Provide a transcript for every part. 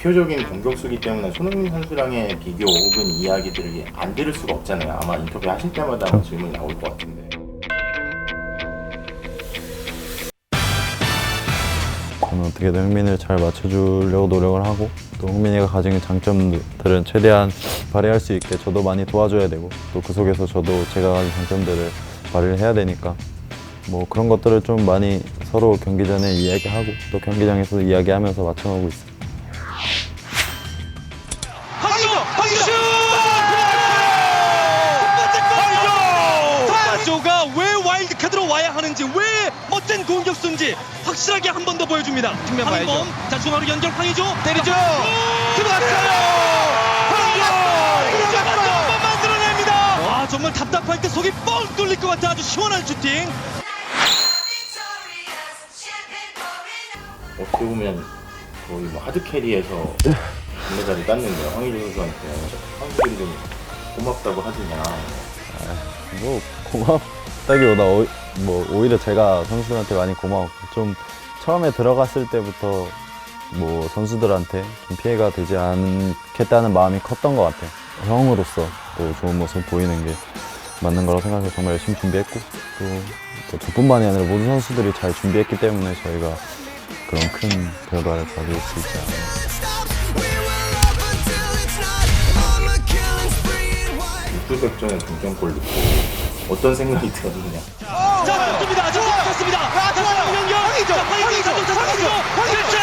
대표적인 공격수기 때문에 손흥민 선수랑의 비교 혹은 이야기들을 안 들을 수가 없잖아요. 아마 인터뷰 하실 때마다 아마 질문이 나올 것 같은데. 저는 어떻게든 흥민이를 잘 맞춰주려고 노력을 하고 또 흥민이가 가진 장점들은 최대한 발휘할 수 있게 저도 많이 도와줘야 되고 또 그 속에서 저도 제가 가진 장점들을 발휘를 해야 되니까 뭐 그런 것들을 좀 많이 서로 경기 전에 이야기하고 또 경기장에서 이야기하면서 맞춰가고 있어요. 하는지 왜 멋진 공격수인지 확실하게 한 번 더 보여줍니다. 측면 황인범 자 중앙으로 연결 황희조 때리죠. 들어갔어요. 황희조! 한번 만들어냅니다. 와 정말 답답할 때 속이 뻥 뚫릴 것 같아 아주 시원한 슈팅. 어떻게 보면 거의 뭐 하드캐리에서 금메달을 땄는데 황희조 선수한테 선수들이 고맙다고 하시냐. 뭐 고맙 다기보다 오, 뭐 오히려 제가 선수들한테 많이 고마웠고 좀 처음에 들어갔을 때부터 뭐 선수들한테 좀 피해가 되지 않겠다는 마음이 컸던 것 같아요. 형으로서 또 좋은 모습 보이는 게 맞는 거라고 생각해서 정말 열심히 준비했고 또, 또 저뿐만이 아니라 모든 선수들이 잘 준비했기 때문에 저희가 그런 큰 결과를 가져올 수 있지 않나. 육두백전에 동점골 넣고 어떤 생각이 들었느냐. 자, 떴습니다. 자. 자, 중앙 연결. 황희조, 황희조, 황희조, 황희조. 됐어요. 황희조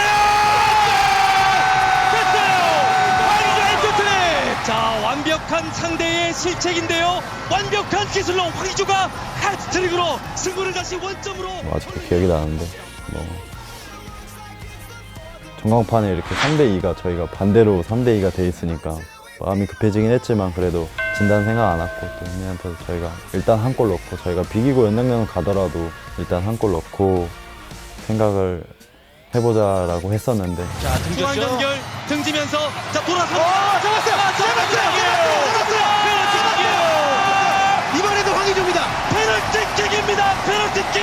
엔터트랙. 자, 완벽한 상대의 실책인데요. 완벽한 기술로 황희조가 해트트릭으로 승부를 다시 원점으로. 뭐 아직도 기억이 나는데 뭐 전광판에 이렇게 3대 2가 저희가 반대로 3대 2가 돼 있으니까 마음이 급해지긴 했지만 그래도 진단 생각 안 하고 또 형님한테 저희가 일단 한 골 넣고 저희가 비기고 연장전 가더라도 일단 한 골 넣고 생각을 해보자라고 했었는데 자, 중앙 연결 등지면서 자 돌아서. 잡았어요. 잡았어요. 잡았어요. 이번에도 황희조입니다. 페널티킥입니다. 페널티킥.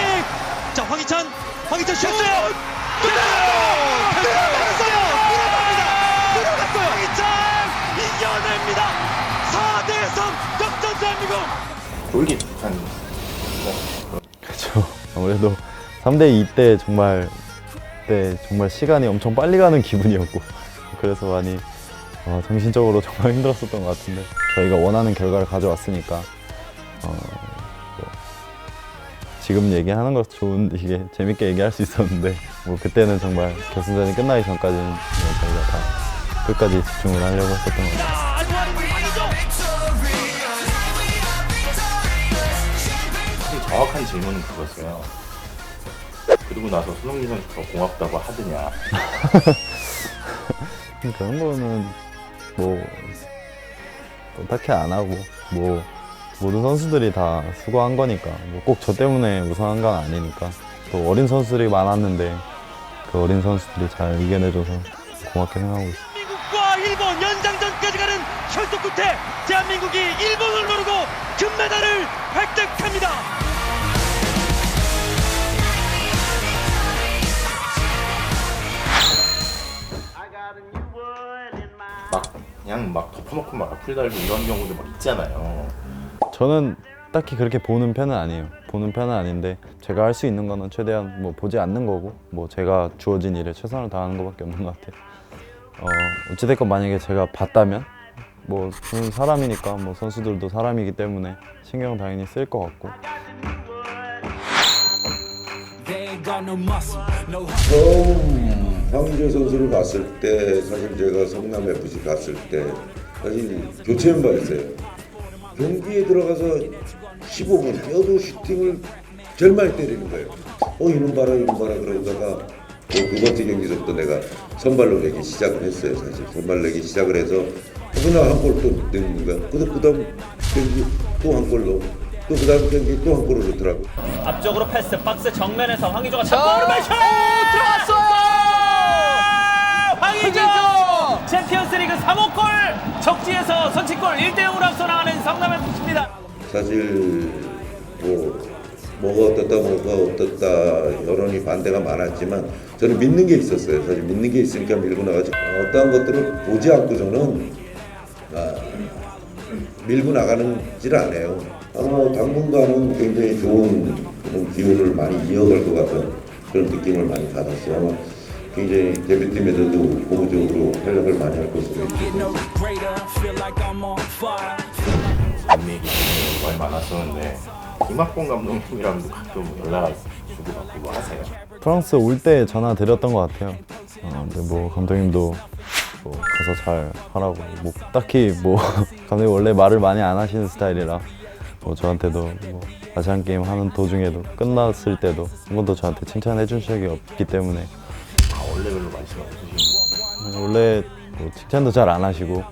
자, 황희찬, 황희찬 슛. 됐어 대한민국. 쫄깃한 그렇죠 아무래도 3대 2 때 정말 그때 정말 시간이 엄청 빨리 가는 기분이었고 그래서 많이 어, 정신적으로 정말 힘들었었던 것 같은데 저희가 원하는 결과를 가져왔으니까 어, 뭐 지금 얘기하는 것도 좋은데 이게 재밌게 얘기할 수 있었는데 뭐 그때는 정말 결승전이 끝나기 전까지는 저희가 다 끝까지 집중을 하려고 했었던 것 같아요. 정확한 질문은 그거였어요. 그리고 나서 손흥민 선수 더 고맙다고 하더냐. 그런 거는 뭐, 뭐 딱히 안 하고 뭐 모든 선수들이 다 수고한 거니까 뭐 꼭 저 때문에 우승한 건 아니니까 또 어린 선수들이 많았는데 그 어린 선수들이 잘 이겨내줘서 고맙게 생각하고 있어요. 미국과 일본 연장전까지 가는 혈투 끝에 대한민국이 일본을 누르고 금메달을 획득합니다. 막 그냥 막 덮어놓고 막 악플 달고 이런 경우도 막 있잖아요. 저는 딱히 그렇게 보는 편은 아니에요. 보는 편은 아닌데 제가 할 수 있는 거는 최대한 뭐 보지 않는 거고 뭐 제가 주어진 일에 최선을 다하는 것밖에 없는 것 같아요. 어, 어찌됐건 만약에 제가 봤다면 뭐 저는 사람이니까 뭐 선수들도 사람이기 때문에 신경 당연히 쓸 것 같고 They ain't got no muscle, no 처음 황희조 선수를 봤을 때 사실 제가 성남 FC 갔을 때 사실 교체 멤버였어요. 경기에 들어가서 15분 뛰어도 슈팅을 제일 많이 때리는 거예요. 어 이놈 봐라 이놈 봐라 그러다가 그두 번째 경기부터 내가 선발로 내기 시작을 했어요. 사실 선발 내기 시작을 해서 그날 한골 또 넣는 거야. 그다음 그다음 경기 또 한 골 넣고 또 그다음 경기 또 한 골을 넣더라고. 앞쪽으로 패스 박스 정면에서 황희조가 잡고 오른발 슛 들어갔어요! 황희조 챔피언스리그 3호 골 적지에서 선취골 1대 0으로 앞서 나가는 성남FC입니다 사실 뭐 뭐가 어떻다 뭐가 어떻다 여론이 반대가 많았지만 저는 믿는 게 있었어요. 사실 믿는 게 있으니까 밀고 나가지 어떠한 것들을 보지 않고 저는 아, 밀고 나가는질 않아요. 아마 당분간은 굉장히 좋은 기운을 많이 이어갈 것 같은 그런 느낌을 많이 받았어요. 굉장히 대표팀에서도 고무적으로 활약을 많이 할 것으로 있고 많이 많았었는데 김학봉 감독님이랑도 가끔 연락 주고받고 뭐 하세요? 프랑스 올 때 전화 드렸던 것 같아요. 어, 근데 뭐 감독님도 뭐 가서 잘 하라고 뭐 딱히 뭐 감독님 원래 말을 많이 안 하시는 스타일이라 뭐 저한테도 뭐 아시안 게임 하는 도중에도 끝났을 때도 한 번도 저한테 칭찬해 준 적이 없기 때문에 아 없으신 거 원래 뭐 칭찬도 잘 안 하시고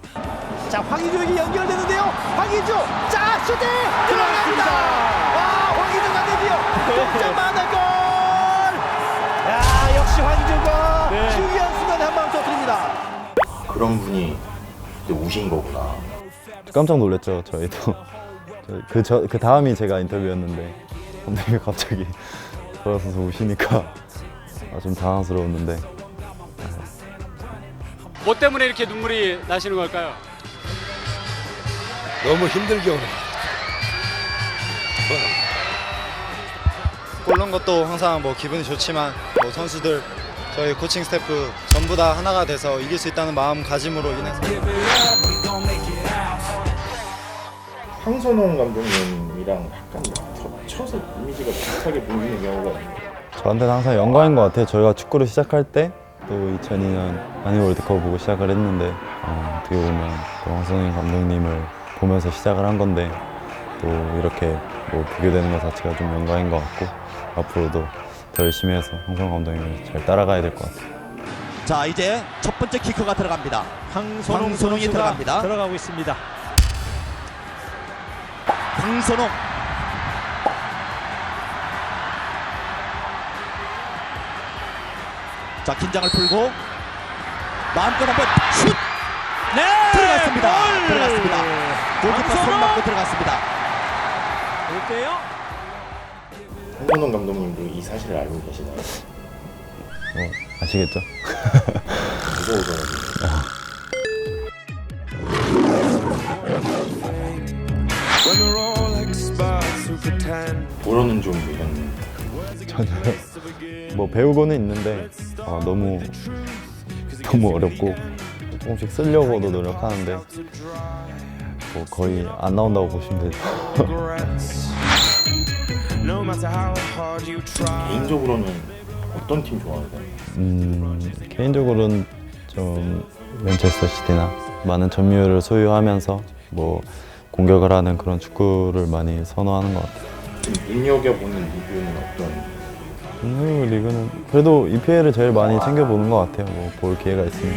자 황희조에게 연결되는데요. 황희조 자 슈팅 들어갑니다. 와 황희조가 드디어 동점 만화 골. 야 역시 황희조가 중요한 순간에 한 방 터뜨립니다. 그런 분이 우신 거구나 깜짝 놀랐죠 저희도 그, 저, 그 다음이 제가 인터뷰였는데 감독님이 갑자기 돌아서서 우시니까 아, 좀 당황스러웠는데 뭐 때문에 이렇게 눈물이 나시는 걸까요? 너무 힘들게 오네. 골 넣은 것도 항상 뭐 기분이 좋지만 뭐 선수들 저희 코칭 스태프 전부 다 하나가 돼서 이길 수 있다는 마음가짐으로 인해서 황선홍 감독님이랑 약간 겹쳐서 이미지가 비슷하게 보이는 경우가 있는데 저한테는 항상 영광인 것 같아요. 저희가 축구를 시작할 때 또 2002년 한일 월드컵 보고 시작을 했는데 어, 어떻게 보면 또 황선영 감독님을 보면서 시작을 한 건데 또 이렇게 뭐 비교되는 것 자체가 좀 영광인 것 같고 앞으로도 더 열심히 해서 황선영 감독님을 잘 따라가야 될 것 같아요. 자 이제 첫 번째 키커가 들어갑니다. 황선홍 선수가 들어갑니다. 들어가고 있습니다. 황선홍 자 긴장을 풀고 마음껏 한번 슛 네! 들어갔습니다. 골! 들어갔습니다. 골키퍼 손! 맞고 들어갔습니다. 볼게요. 황선홍 감독님도 이 사실을 알고 계시나요? 뭐 아시겠죠? 무서워서 보러는 좀 이런 전혀 뭐 배우고는 있는데 어, 너무 너무 어렵고 조금씩 쓰려고도 노력하는데 뭐 거의 안 나온다고 보시면 돼요. 개인적으로는 어떤 팀 좋아하세요? 음, 개인적으로는 좀 맨체스터 시티나 많은 점유율을 소유하면서 뭐 공격을 하는 그런 축구를 많이 선호하는 것 같아요. 좀 눈여겨보는 리뷰는 어떤 음, 리그는 그래도 EPL을 제일 많이 챙겨보는 것 같아요. 뭐 볼 기회가 있으면.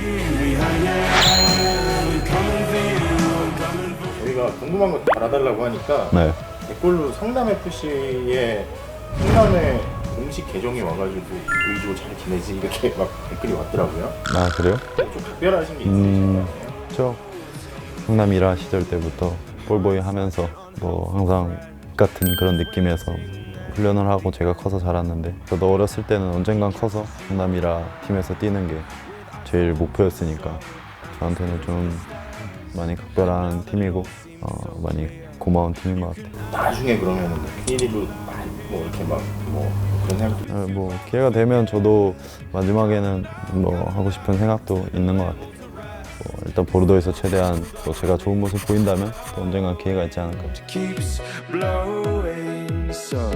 저희가 궁금한 거 알아달라고 하니까 네. 댓글로 성남 FC의 성남의 공식 계정이 와가지고 의조 잘 지내지 이렇게 막 댓글이 왔더라고요. 아 그래요? 좀 특별하신 게 음. 있으신가요? 저 성남 일화 시절 때부터 볼보이 하면서 뭐 항상 같은 그런 느낌에서 훈련을 하고 제가 커서 자랐는데 저도 어렸을 때는 언젠간 커서 성남 일화 팀에서 뛰는 게 제일 목표였으니까 저한테는 좀 많이 각별한 팀이고 어, 많이 고마운 팀인 것 같아요. 나중에 그러면은 뭐 K리그 뭐 이렇게 막뭐 그런 생각도 어, 뭐 기회가 되면 저도 마지막에는 뭐 하고 싶은 생각도 있는 것 같아요. 뭐 일단 보르도에서 최대한 또 제가 좋은 모습 보인다면 또 언젠가 기회가 있지 않을까. keeps blowing so